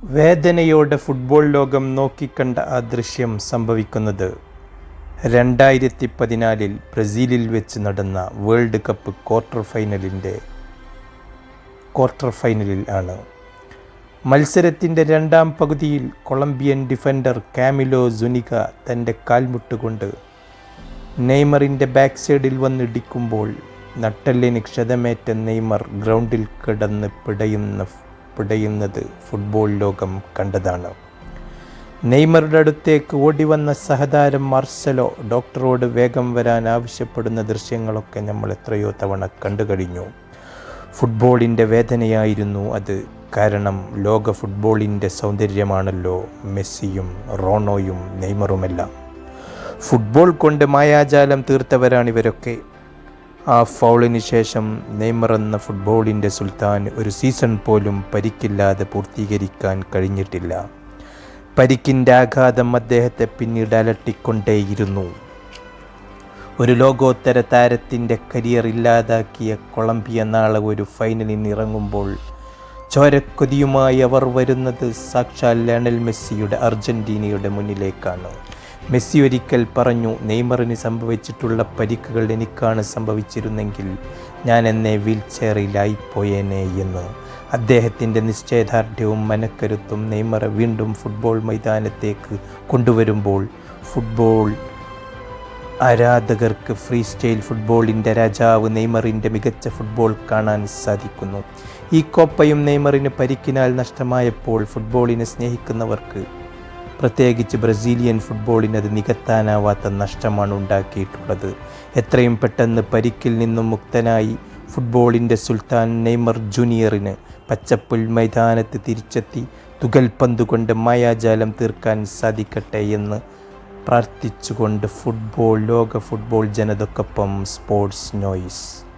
വേദനയോടെ ഫുട്ബോൾ ലോകം നോക്കിക്കണ്ട ആ ദൃശ്യം സംഭവിക്കുന്നത് രണ്ടായിരത്തി പതിനാലിൽ ബ്രസീലിൽ വെച്ച് നടന്ന വേൾഡ് കപ്പ് ക്വാർട്ടർ ഫൈനലിന്റെ ക്വാർട്ടർ ഫൈനലിൽ ആണ്. മത്സരത്തിന്റെ രണ്ടാം പകുതിയിൽ കൊളംബിയൻ ഡിഫൻഡർ കാമിലോ സുനിക തന്റെ കാൽമുട്ടുകൊണ്ട് നെയ്മറിന്റെ ബാക്ക് സൈഡിൽ വന്നിടിക്കുമ്പോൾ നട്ടെല്ലിന് ക്ഷതമേറ്റ നെയ്മർ ഗ്രൗണ്ടിൽ കിടന്ന് പിടയുന്ന പിടയുന്നത് ഫുട്ബോൾ ലോകം കണ്ടതാണ്. നെയ്മറുടെ അടുത്തേക്ക് ഓടിവന്ന സഹതാരം മാർസലോ ഡോക്ടറോട് വേഗം വരാൻ ആവശ്യപ്പെടുന്ന ദൃശ്യങ്ങളൊക്കെ നമ്മൾ എത്രയോ തവണ കണ്ടു കഴിഞ്ഞു. ഫുട്ബോളിന്റെ വേദനയായിരുന്നു അത്. കാരണം ലോക ഫുട്ബോളിന്റെ സൗന്ദര്യമാണല്ലോ മെസ്സിയും റോണോയും നെയ്മറുമെല്ലാം. ഫുട്ബോൾ കൊണ്ട് മായാജാലം തീർത്തവരാണിവരൊക്കെ ആ ഫൗളിന് ശേഷം നെയ്മർ എന്ന ഫുട്ബോളിന്റെ സുൽത്താൻ ഒരു സീസൺ പോലും പരിക്കില്ലാതെ പൂർത്തീകരിക്കാൻ കഴിഞ്ഞിട്ടില്ല. പരിക്കിന്റെ ആഘാതം അദ്ദേഹത്തെ പിന്നീട് അലട്ടിക്കൊണ്ടേയിരുന്നു. ഒരു ലോകോത്തര താരത്തിന്റെ കരിയർ ഇല്ലാതാക്കിയ കൊളംബിയ നാളെ ഒരു ഫൈനലിൽ ഇറങ്ങുമ്പോൾ ചോരക്കൊതിയുമായി അവർ വരുന്നത് സാക്ഷാൽ ലയണൽ മെസ്സിയുടെ അർജന്റീനയുടെ മുന്നിലേക്കാണ്. മെസ്സി ഒരിക്കൽ പറഞ്ഞു നെയ്മറിന് സംഭവിച്ചിട്ടുള്ള പരിക്കുകൾ എനിക്കാണ് സംഭവിച്ചിരുന്നെങ്കിൽ ഞാൻ എന്നെ വീൽ ചെയറിലായിപ്പോയേനെ എന്ന്. അദ്ദേഹത്തിന്റെ നിശ്ചയദാർഢ്യവും മനക്കരുത്തും നെയ്മറെ വീണ്ടും ഫുട്ബോൾ മൈതാനത്തേക്ക് കൊണ്ടുവരുമ്പോൾ ഫുട്ബോൾ ആരാധകർക്ക് ഫ്രീ സ്റ്റൈൽ ഫുട്ബോളിന്റെ രാജാവ് നെയ്മറിന്റെ മികച്ച ഫുട്ബോൾ കാണാൻ സാധിക്കുന്നു. ഈ കോപ്പയും നെയ്മറിന് പരിക്കിനാൽ നഷ്ടമായപ്പോൾ ഫുട്ബോളിനെ സ്നേഹിക്കുന്നവർക്ക് പ്രത്യേകിച്ച് ബ്രസീലിയൻ ഫുട്ബോളിന് അത് നികത്താനാവാത്ത നഷ്ടമാണ് ഉണ്ടാക്കിയിട്ടുള്ളത്. എത്രയും പെട്ടെന്ന് പരിക്കിൽ നിന്നും മുക്തനായി ഫുട്ബോളിന്റെ സുൽത്താൻ നെയ്മർ ജൂനിയറിന് പച്ചപ്പുൽ മൈതാനത്ത് തിരിച്ചെത്തി തുകൽ പന്തുകൊണ്ട് മായാജാലം തീർക്കാൻ സാധിക്കട്ടെ എന്ന് പ്രാർത്ഥിച്ചുകൊണ്ട് ഫുട്ബോൾ ലോക ഫുട്ബോൾ ജനതക്കൊപ്പം സ്പോർട്സ് നോയ്സ്.